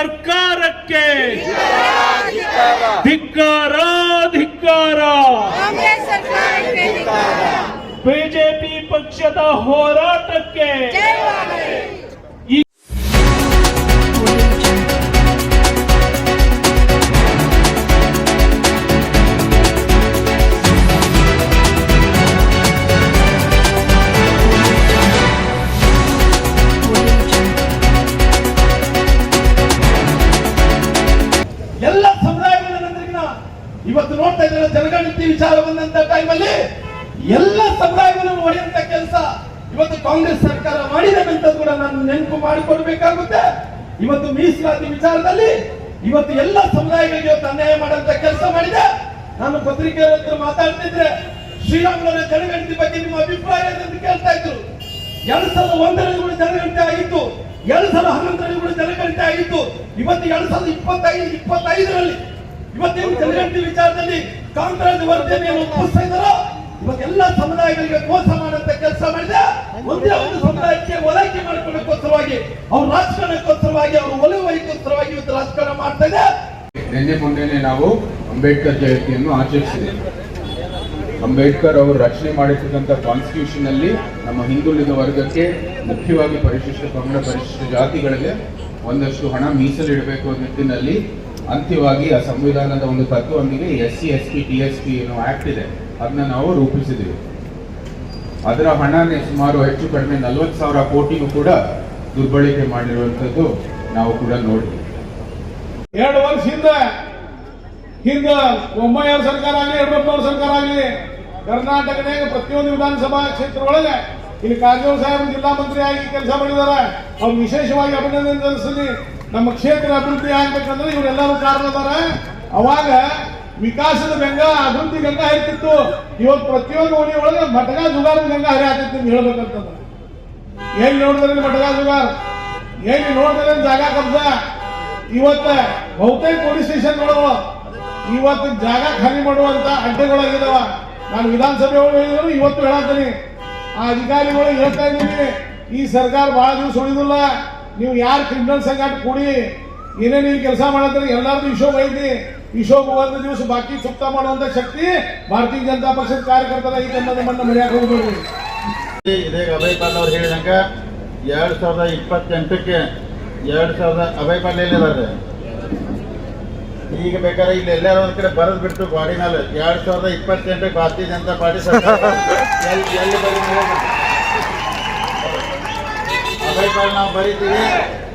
ಸರ್ಕಾರಕ್ಕೆ. ಧಿಕ್ಕಾರ. ಧಿಕ್ಕಾರ ಕಾಂಗ್ರೆಸ್ ಸರ್ಕಾರಕ್ಕೆ ಧಿಕ್ಕಾರ. ಬಿಜೆಪಿ ಪಕ್ಷದ ಹೋರಾಟಕ್ಕೆ. ವಿಚಾರ ಬಂದಂತ ಟೈಮಲ್ಲಿ ಎಲ್ಲ ಸಮುದಾಯಗಳನ್ನು ಹೊಡೆಯುವಂತ ಕೆಲಸ ಇವತ್ತು ಕಾಂಗ್ರೆಸ್ ಸರ್ಕಾರ ಮಾಡಿದೆ ಅಂತ ಕೂಡ ನಾನು ನೆನಪು ಮಾಡಿಕೊಡ್ಬೇಕಾಗುತ್ತೆ. ಇವತ್ತು ಮೀಸಲಾತಿ ವಿಚಾರದಲ್ಲಿ ಇವತ್ತು ಎಲ್ಲ ಸಮುದಾಯಗಳಿಗೆ ಇವತ್ತು ಅನ್ಯಾಯ ಮಾಡುವಂತ ಕೆಲಸ ಮಾಡಿದೆ. ನಾನು ಪತ್ರಿಕೆಯವರ ಹತ್ರ ಮಾತಾಡ್ತಿದ್ರೆ ಶ್ರೀರಾಮುಲರ ಜನಗಣತಿ ಬಗ್ಗೆ ನಿಮ್ಮ ಅಭಿಪ್ರಾಯ ಕೇಳ್ತಾ ಇದ್ರು. ಎರಡ್ ಸಾವಿರದ ಒಂದರಲ್ಲಿ ಕೂಡ ಜನಗಣತಿ ಆಗಿತ್ತು. ಎರಡ್ ಸಾವಿರದ ಹನ್ನೊಂದರಲ್ಲಿ ಕೂಡ ಜನಗಣತಿ ಆಗಿತ್ತು. ಇವತ್ತು ಎರಡ್ ಸಾವಿರದ ಇಪ್ಪತ್ತೈದು, ಇಪ್ಪತ್ತೈದರಲ್ಲಿ ಇವತ್ತೇನು ಜನಗಣತಿ ವಿಚಾರದಲ್ಲಿ ಕಾಂಗ್ರೆಸ್ ವರ್ತನೆಯನ್ನು ಒಪ್ಪಿಸ್ತಾ ಇದ್ದಾರೋ ಇವತ್ತೆಲ್ಲ ಸಮುದಾಯಗಳಿಗೆ ಮೋಸ ಮಾಡುವಂತ ಕೆಲಸ ಮಾಡಿದ. ಒಂದೇ ಒಂದು ಸಮುದಾಯಕ್ಕೆ ಒಲೈಕೆ ಮಾಡಿಕೊಳ್ಳೋಕ್ಕೋಸ್ಕರವಾಗಿ, ಅವ್ರ ರಾಜಕಾರಣಕ್ಕೋಸ್ಕರವಾಗಿ, ಅವ್ರ ಒಲವು ವಹಿಕೋಸ್ಕರವಾಗಿ ಇವತ್ತು ರಾಜಕಾರಣ ಮಾಡ್ತಾ ಇದೆ. ನಿನ್ನೆ ಮೊನ್ನೆನೆ ನಾವು ಅಂಬೇಡ್ಕರ್ ಜಯಂತಿಯನ್ನು ಆಚರಿಸಿದೆ. ಅಂಬೇಡ್ಕರ್ ಅವರು ರಚನೆ ಮಾಡಿರ್ತಕ್ಕಂಥ ಕಾನ್ಸ್ಟಿಟ್ಯೂಷನ್ ಅಲ್ಲಿ ನಮ್ಮ ಹಿಂದುಳಿದ ವರ್ಗಕ್ಕೆ ಮುಖ್ಯವಾಗಿ ಪರಿಶಿಷ್ಟ ಪಂಗಡ ಪರಿಶಿಷ್ಟ ಜಾತಿಗಳಿಗೆ ಒಂದಷ್ಟು ಹಣ ಮೀಸಲಿಡಬೇಕು ನಿಟ್ಟಿನಲ್ಲಿ ಅಂತ್ಯವಾಗಿ ಆ ಸಂವಿಧಾನದ ಒಂದು ತತ್ವದೊಂದಿಗೆ S C S P T S P ಏನೋ ಆಕ್ಟ್ ಇದೆ. ಅದನ್ನ ನಾವು ರೂಪಿಸಿದ್ದೀವಿ. ಅದರ ಹಣನೇ ಸುಮಾರು ಹೆಚ್ಚು ಕಡಿಮೆ ನಲವತ್ತು ಸಾವಿರ ಕೋಟಿಗೂ ಕೂಡ ದುರ್ಬಳಕೆ ಮಾಡಿರುವಂಥದ್ದು ನಾವು ಕೂಡ ನೋಡಿದ್ವಿ. ಎರಡು ವರ್ಷ ಹಿಂದೆ ಹಿಂದೆ ಬೊಮ್ಮಾಯಿಯವ್ರ ಸರ್ಕಾರ ಆಗಲಿ ಯಡಿಯೂರಪ್ಪನವ್ರ ಸರ್ಕಾರ ಆಗಲಿ ಕರ್ನಾಟಕದಾಗ ಪ್ರತಿಯೊಂದು ವಿಧಾನಸಭಾ ಕ್ಷೇತ್ರ ಒಳಗೆ ಇಲ್ಲಿ ಕಾರಜೋಳ ಸಾಹೇಬ್ ಜಿಲ್ಲಾ ಮಂತ್ರಿ ಆಗಿ ಕೆಲಸ ಮಾಡಿದ್ದಾರೆ. ಅವ್ರು ವಿಶೇಷವಾಗಿ ಅಭಿನಂದನೆ ಸಲ್ಲಿಸಿ ನಮ್ಮ ಕ್ಷೇತ್ರ ಅಭಿವೃದ್ಧಿ ಆಗ್ಬೇಕಂದ್ರೆ ಇವರೆಲ್ಲರೂ ಕಾರಣ ಅದಾರ. ಅವಾಗ ವಿಕಾಸದ ಗಂಗಾ, ಅಭಿವೃದ್ಧಿ ಗಂಗಾ ಹರಿತಿತ್ತು. ಇವತ್ತು ಪ್ರತಿಯೊಂದು ಓಣಿ ಒಳಗೆ ಮಠಗಾ ಜುಗಾರದ ಗಂಗಾ ಹರಿ ಅಂತ ಹೇಳ್ಬೇಕಂತಂದ್ರೆ ಏನ್ ನೋಡಿದ್ರೆ ಮಠಗಾ ಜುಗಾರ್ ಎಲ್ಲಿ ನೋಡಿದ್ರೆ ಜಾಗ ಕಬ್ಜ? ಇವತ್ತ ಬಹುತೇಕ ಪೊಲೀಸ್ ಸ್ಟೇಷನ್ ನೋಡುವ ಇವತ್ತು ಜಾಗ ಖಾಲಿ ಮಾಡುವಂತ ಅಡ್ಡೆಗಳಾಗಿದಾವ ನಾನು ವಿಧಾನಸಭೆ ಒಳಗೆ ಹೇಳಿದ್ರು, ಇವತ್ತು ಹೇಳತ್ತೀನಿ ಆ ಅಧಿಕಾರಿಗಳು ಹೇಳ್ತಾ ಇದ್ದೀನಿ, ಈ ಸರ್ಕಾರ ಬಹಳ ದಿವಸ ಉಳಿದಿಲ್ಲ. ನೀವು ಯಾರು ಕ್ರಿಮಿನಲ್ ಸಂಘಟ ಕೂಡಿ ಏನೇನು ಇಲ್ಲಿ ಕೆಲಸ ಮಾಡಿದ್ರೆ ಎಲ್ಲರದು ವಿಶೋಗ ಐತಿ ವಿಶೋಗ ಒಂದು ದಿವಸ ಬಾಕಿ ಸುತ್ತ ಮಾಡುವಂತ ಶಕ್ತಿ ಭಾರತೀಯ ಜನತಾ ಪಕ್ಷದ ಕಾರ್ಯಕರ್ತರ ಐತೆ ಅನ್ನೋದು ಮಣ್ಣ ಮರ್ಯಾಕೆ ಹೋಗ್ಬೇಡಿ ಇದೇ ಅಭಯ್ ಪಾಲ್ ಅವ್ರು ಹೇಳಿದಂಗ ಎರಡ್ ಸಾವಿರದ ಇಪ್ಪತ್ತೆಂಟಕ್ಕೆ ಎರಡ್ ಸಾವಿರದ ಅಭಯ್ ಪಾಲ್ ಎಲ್ಲಿದ್ದಾರೆ ಈಗ ಬೇಕಾದ್ರೆ ಇಲ್ಲಿ ಎಲ್ಲಾರು ಒಂದ್ ಕಡೆ ಬರದ್ ಬಿಡ್ತು ಮೇಲೆ ಎರಡ್ ಸಾವಿರದ ಇಪ್ಪತ್ತೆಂಟಕ್ಕೆ ಭಾರತೀಯ ಜನತಾ ಪಾರ್ಟಿ ಸರ್ಕಾರ. ಎಲ್ಲಿ ಎಲ್ಲಿ ಪಾಲ್ ನಾವು ಬರೀತೀವಿ.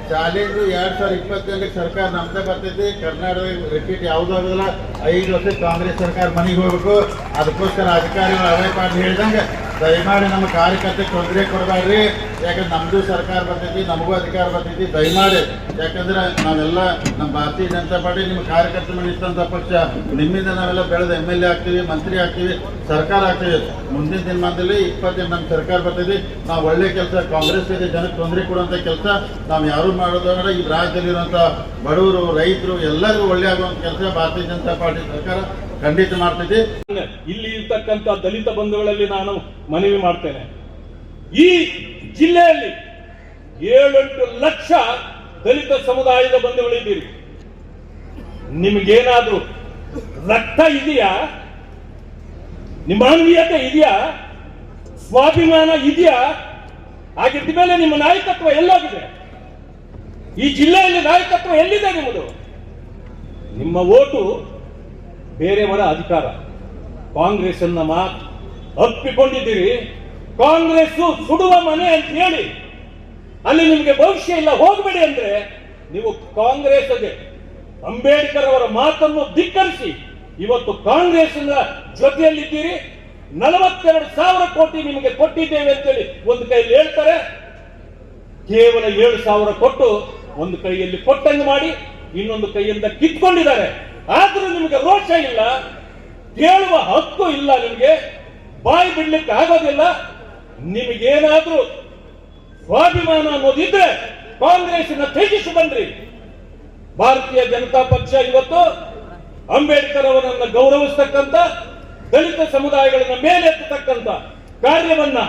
ಚಾಲೆಂಜ್ ಎರಡ್ ಸಾವಿರದ ಇಪ್ಪತ್ತೆಂಟಕ್ಕೆ ಸರ್ಕಾರ ನಮ್ದೇ ಬರ್ತೈತಿ. ಕರ್ನಾಟಕ ರಿಪೀಟ್ ಯಾವುದೂ ಆಗೋದಿಲ್ಲ. ಐದು ವರ್ಷ ಕಾಂಗ್ರೆಸ್ ಸರ್ಕಾರ ಮನೆಗೆ ಹೋಗ್ಬೇಕು. ಅದಕ್ಕೋಸ್ಕರ ಅಧಿಕಾರಿಗಳು ಅವೇ ಪಾಠ ಹೇಳ್ದಂಗೆ ದಯಮಾಡಿ ನಮ್ಮ ಕಾರ್ಯಕರ್ತರಿಗೆ ತೊಂದರೆ ಕೊಡಬೇಡ್ರಿ. ಯಾಕಂದ್ರೆ ನಮ್ದು ಸರ್ಕಾರ ಬರ್ತೈತಿ ನಮಗೂ ಅಧಿಕಾರ ಬರ್ತೈತಿ ದಯಮಾಡಿ. ಯಾಕಂದ್ರೆ ನಾವೆಲ್ಲ ನಮ್ಮ ಭಾರತೀಯ ಜನತಾ ಪಾರ್ಟಿ, ನಿಮ್ಮ ಕಾರ್ಯಕರ್ತ ಮೇಲೆ ಪಕ್ಷ, ನಿಮ್ಮಿಂದ ನಾವೆಲ್ಲ ಬೆಳೆದ ಎಂ ಎಲ್ ಎ ಆಗ್ತೀವಿ, ಮಂತ್ರಿ ಆಗ್ತೀವಿ, ಸರ್ಕಾರ ಆಗ್ತೀವಿ. ಮುಂದಿನ ದಿನಮಾನದಲ್ಲಿ ಇಪ್ಪತ್ತೆಂಟು ನಮ್ಮ ಸರ್ಕಾರ ಬರ್ತೈತಿ. ನಾವು ಒಳ್ಳೆ ಕೆಲಸ, ಕಾಂಗ್ರೆಸ್ ಇದೆ ಜನಕ್ಕೆ ತೊಂದರೆ ಕೊಡುವಂಥ ಕೆಲಸ, ನಾವು ಯಾರು ಮಾಡೋದು ಅಂದ್ರೆ ಈ ರಾಜ್ಯದಲ್ಲಿರುವಂಥ ಬಡವರು, ರೈತರು ಎಲ್ಲರಿಗೂ ಒಳ್ಳೆ ಆಗುವಂಥ ಕೆಲಸ ಭಾರತೀಯ ಜನತಾ ಪಾರ್ಟಿ ಸರ್ಕಾರ ಖಂಡಿತ ಮಾಡ್ತೈತಿ. ಇಲ್ಲಿ ಇರ್ತಕ್ಕಂಥ ದಲಿತ ಬಂಧುಗಳಲ್ಲಿ ನಾನು ಮನವಿ ಮಾಡ್ತೇನೆ. ಈ ಜಿಲ್ಲೆಯಲ್ಲಿ ಏಳೆಂಟು ಲಕ್ಷ ದಲಿತ ಸಮುದಾಯದ ಬಂಧುಗಳಿದ್ದೀರಿ ನಿಮಗೇನಾದ್ರೂ ರಕ್ತ ಇದೆಯಾ? ನಿಮ್ಮ ಮಾನವೀಯತೆ ಇದೆಯಾ? ಸ್ವಾಭಿಮಾನ ಇದೆಯಾ? ಹಾಗಿದ್ದ ಮೇಲೆ ನಿಮ್ಮ ನಾಯಕತ್ವ ಎಲ್ಲೋಗಿದೆ? ಈ ಜಿಲ್ಲೆಯಲ್ಲಿ ನಾಯಕತ್ವ ಎಲ್ಲಿದೆ ನಿಮ್ಮದು? ನಿಮ್ಮ ಓಟು ಬೇರೆಯವರ ಅಧಿಕಾರ. ಕಾಂಗ್ರೆಸ್ ಅನ್ನ ಮಾತು ಅಪ್ಪಿಕೊಂಡಿದ್ದೀರಿ ಕಾಂಗ್ರೆಸ್ ಸುಡುವ ಮನೆ ಅಂತ ಹೇಳಿ. ಅಲ್ಲಿ ನಿಮಗೆ ಭವಿಷ್ಯ ಇಲ್ಲ, ಹೋಗಬೇಡಿ ಅಂದ್ರೆ ನೀವು ಕಾಂಗ್ರೆಸ್ ಅಂಬೇಡ್ಕರ್ ಅವರ ಮಾತನ್ನು ಧಿಕ್ಕರಿಸಿ ಇವತ್ತು ಕಾಂಗ್ರೆಸ್ ಜೊತೆಯಲ್ಲಿದ್ದೀರಿ. ನಲವತ್ತೆರಡು ಸಾವಿರ ಕೋಟಿ ನಿಮಗೆ ಕೊಟ್ಟಿದ್ದೇವೆ ಅಂತೇಳಿ ಒಂದು ಕೈಯಲ್ಲಿ ಹೇಳ್ತಾರೆ. ಕೇವಲ ಏಳು ಸಾವಿರ ಕೊಟ್ಟು ಒಂದು ಕೈಯಲ್ಲಿ ಕೊಟ್ಟಂಗೆ ಮಾಡಿ, ಇನ್ನೊಂದು ಕೈಯಿಂದ ಕಿತ್ಕೊಂಡಿದ್ದಾರೆ. ಆದ್ರೂ ನಿಮಗೆ ರೋಷ ಇಲ್ಲ. ಕೇಳುವ ಹಕ್ಕು ಇಲ್ಲ ನಿಮಗೆ. ಬಾಯಿ ಬಿಡ್ಲಿಕ್ಕೆ ಆಗೋದಿಲ್ಲ. ನಿಮಗೇನಾದ್ರೂ ಸ್ವಾಭಿಮಾನ ಅನ್ನೋದಿದ್ರೆ ಕಾಂಗ್ರೆಸ್ನ ತ್ಯಜಿಸಿ ಬನ್ರಿ. ಭಾರತೀಯ ಜನತಾ ಪಕ್ಷ ಇವತ್ತು ಅಂಬೇಡ್ಕರ್ ಅವರನ್ನ ಗೌರವಿಸತಕ್ಕಂತ ದಲಿತ ಸಮುದಾಯಗಳನ್ನ ಮೇಲೆತ್ತತಕ್ಕಂತ ಕಾರ್ಯವನ್ನ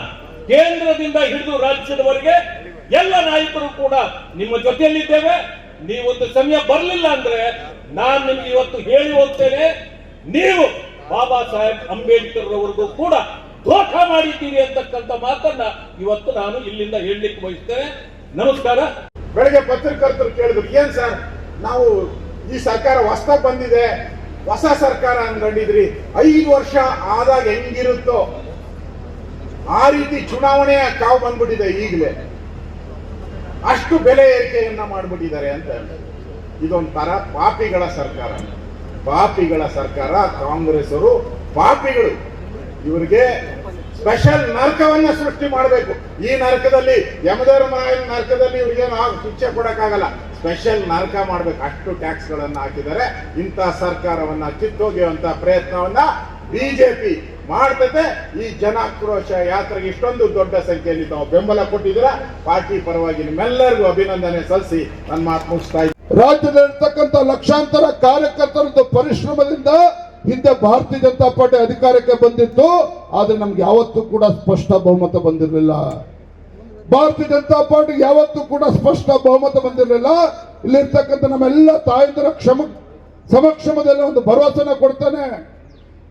ಕೇಂದ್ರದಿಂದ ಹಿಡಿದು ರಾಜ್ಯದವರೆಗೆ ಎಲ್ಲ ನಾಯಕರು ಕೂಡ ನಿಮ್ಮ ಜೊತೆಯಲ್ಲಿದ್ದೇವೆ. ನೀವೊಂದು ಸಮಯ ಬರಲಿಲ್ಲ ಅಂದ್ರೆ ನಾನು ನಿಮ್ಗೆ ಇವತ್ತು ಹೇಳಿ ಹೋಗ್ತೇನೆ. ನೀವು ಬಾಬಾ ಸಾಹೇಬ್ ಅಂಬೇಡ್ಕರ್ ಅವರಿಗೂ ಕೂಡ ದೋಖ ಮಾಡಿದ್ದೀರಿ ಅಂತಕ್ಕಂಥ ಮಾತನ್ನ ಇವತ್ತು ನಾನು ಇಲ್ಲಿಂದ ಹೇಳಲಿಕ್ಕೆ ಬಯಸ್ತೇನೆ. ನಮಸ್ಕಾರ. ಬೆಳಗ್ಗೆ ಪತ್ರಕರ್ತರು ಕೇಳಿದ್ರು, ಏನ್ ಸರ್, ನಾವು ಈ ಸರ್ಕಾರ ಹೊಸ ಬಂದಿದೆ, ಹೊಸ ಸರ್ಕಾರ ಅನ್ಕೊಂಡಿದ್ರಿ, ಐದು ವರ್ಷ ಆದಾಗ ಹೆಂಗಿರುತ್ತೋ? ಆ ರೀತಿ ಚುನಾವಣೆಯ ಕಾವು ಬಂದ್ಬಿಟ್ಟಿದೆ ಈಗಲೇ. ಅಷ್ಟು ಬೆಲೆ ಏರಿಕೆಯನ್ನ ಮಾಡಿಬಿಟ್ಟಿದ್ದಾರೆ ಅಂತ ಇದೊಂಥರ ಪಾಪಿಗಳ ಸರ್ಕಾರ ಪಾಪಿಗಳ ಸರ್ಕಾರ ಕಾಂಗ್ರೆಸ್ಸರು ಪಾಪಿಗಳು. ಇವರಿಗೆ ಸ್ಪೆಷಲ್ ನರಕವನ್ನ ಸೃಷ್ಟಿ ಮಾಡಬೇಕು. ಈ ನರಕದಲ್ಲಿ ಯಮಧರ್ಮರಾಯನ ನರಕದಲ್ಲಿ ಇವ್ರಿಗೇನು ಆಗ, ಶಿಕ್ಷೆ ಕೊಡಕ್ಕಾಗಲ್ಲ. ಸ್ಪೆಷಲ್ ನರಕ ಮಾಡ್ಬೇಕು. ಅಷ್ಟು ಟ್ಯಾಕ್ಸ್ ಗಳನ್ನ ಹಾಕಿದ್ದಾರೆ. ಇಂಥ ಸರ್ಕಾರವನ್ನ ಕಿತ್ತೊಗೆಯುವಂತ ಪ್ರಯತ್ನವನ್ನ ಬಿಜೆಪಿ ಮಾಡ್ತದೆ ಈ ಜನಾಕ್ರೋಶ ಯಾತ್ರೆಗೆ ಇಷ್ಟೊಂದು ದೊಡ್ಡ ಸಂಖ್ಯೆಯಲ್ಲಿ ತಾವು ಬೆಂಬಲ ಕೊಟ್ಟಿದ್ದೀರಾ. ಪಾರ್ಟಿ ಪರವಾಗಿ ನಿಮ್ಮೆಲ್ಲರಿಗೂ ಅಭಿನಂದನೆ ಸಲ್ಲಿಸಿ. ನನ್ನ ಮಾತು ಮುಗಿಸ್ತಾ. ರಾಜ್ಯದಲ್ಲಿರ್ತಕ್ಕಂಥ ಲಕ್ಷಾಂತರ ಕಾರ್ಯಕರ್ತರದ್ದು ಪರಿಶ್ರಮದಿಂದ ಹಿಂದೆ ಭಾರತೀಯ ಜನತಾ ಪಾರ್ಟಿ ಅಧಿಕಾರಕ್ಕೆ ಬಂದಿತ್ತು, ಆದ್ರೆ ನಮ್ಗೆ ಯಾವತ್ತೂ ಕೂಡ ಸ್ಪಷ್ಟ ಬಹುಮತ ಬಂದಿರಲಿಲ್ಲ. ಭಾರತೀಯ ಜನತಾ ಪಾರ್ಟಿ ಯಾವತ್ತೂ ಕೂಡ ಸ್ಪಷ್ಟ ಬಹುಮತ ಬಂದಿರಲಿಲ್ಲ. ಇಲ್ಲಿರ್ತಕ್ಕಂಥ ನಮ್ಮೆಲ್ಲ ತಾಯಂದಿರ ಕ್ಷಮ, ಸಮಕ್ಷಮದಲ್ಲಿ ಒಂದು ಭರವಸೆನ ಕೊಡ್ತಾನೆ.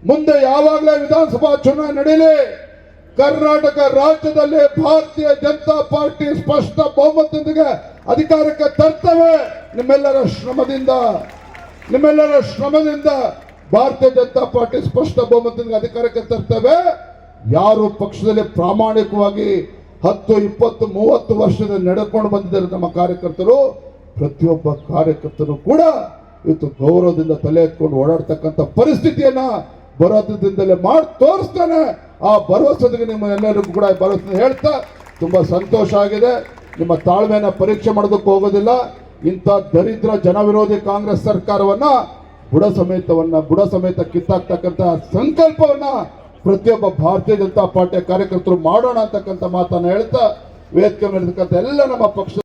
ಮುಂದೆ ಯಾವಾಗಲೇ ವಿಧಾನಸಭಾ ಚುನಾವಣೆ ನಡೀಲಿ, ಕರ್ನಾಟಕ ರಾಜ್ಯದಲ್ಲಿ ಭಾರತೀಯ ಜನತಾ ಪಾರ್ಟಿ ಸ್ಪಷ್ಟ ಬಹುಮತದೊಂದಿಗೆ ಅಧಿಕಾರಕ್ಕೆ ತರ್ತವೆ ನಿಮ್ಮೆಲ್ಲರ ಶ್ರಮದಿಂದ. ನಿಮ್ಮೆಲ್ಲರ ಶ್ರಮದಿಂದ ಭಾರತೀಯ ಜನತಾ ಪಾರ್ಟಿ ಸ್ಪಷ್ಟ ಬಹುಮತದಿಂದ ಅಧಿಕಾರಕ್ಕೆ ತರ್ತವೆ. ಯಾರು ಪಕ್ಷದಲ್ಲಿ ಪ್ರಾಮಾಣಿಕವಾಗಿ ಹತ್ತು, ಇಪ್ಪತ್ತು, ಮೂವತ್ತು ವರ್ಷದ ನಡೆದುಕೊಂಡು ಬಂದಿದ್ದಾರೆ ನಮ್ಮ ಕಾರ್ಯಕರ್ತರು, ಪ್ರತಿಯೊಬ್ಬ ಕಾರ್ಯಕರ್ತರು ಕೂಡ ಇವತ್ತು ಗೌರವದಿಂದ ತಲೆ ಎತ್ಕೊಂಡು ಓಡಾಡ್ತಕ್ಕಂಥ ಪರಿಸ್ಥಿತಿಯನ್ನ ಬರೋದ್ರಿಂದಲೇ ಮಾಡಿ ತೋರಿಸ್ತಾನೆ. ಆ ಭರವಸೆಗೆ ನಿಮ್ಮ ಎಲ್ಲರಿಗೂ ಕೂಡ ಭರವಸೆ ಹೇಳ್ತಾ ತುಂಬಾ ಸಂತೋಷ ಆಗಿದೆ. ನಿಮ್ಮ ತಾಳ್ಮೆಯನ್ನು ಪರೀಕ್ಷೆ ಮಾಡೋದಕ್ಕೆ ಹೋಗೋದಿಲ್ಲ. ಇಂಥ ದರಿದ್ರ ಜನವಿರೋಧಿ ಕಾಂಗ್ರೆಸ್ ಸರ್ಕಾರವನ್ನ ಬುಡ ಸಮೇತವನ್ನ, ಬುಡ ಸಮೇತ ಕಿತ್ತಾಕ್ತಕ್ಕಂಥ ಸಂಕಲ್ಪವನ್ನ ಪ್ರತಿಯೊಬ್ಬ ಭಾರತೀಯ ಜನತಾ ಪಾರ್ಟಿಯ ಕಾರ್ಯಕರ್ತರು ಮಾಡೋಣ ಅಂತಕ್ಕಂಥ ಮಾತನ್ನ ಹೇಳ್ತಾ, ವೇದಿಕೆ ಮೇಲಿರ್ತಕ್ಕಂಥ ಎಲ್ಲ ನಮ್ಮ ಪಕ್ಷ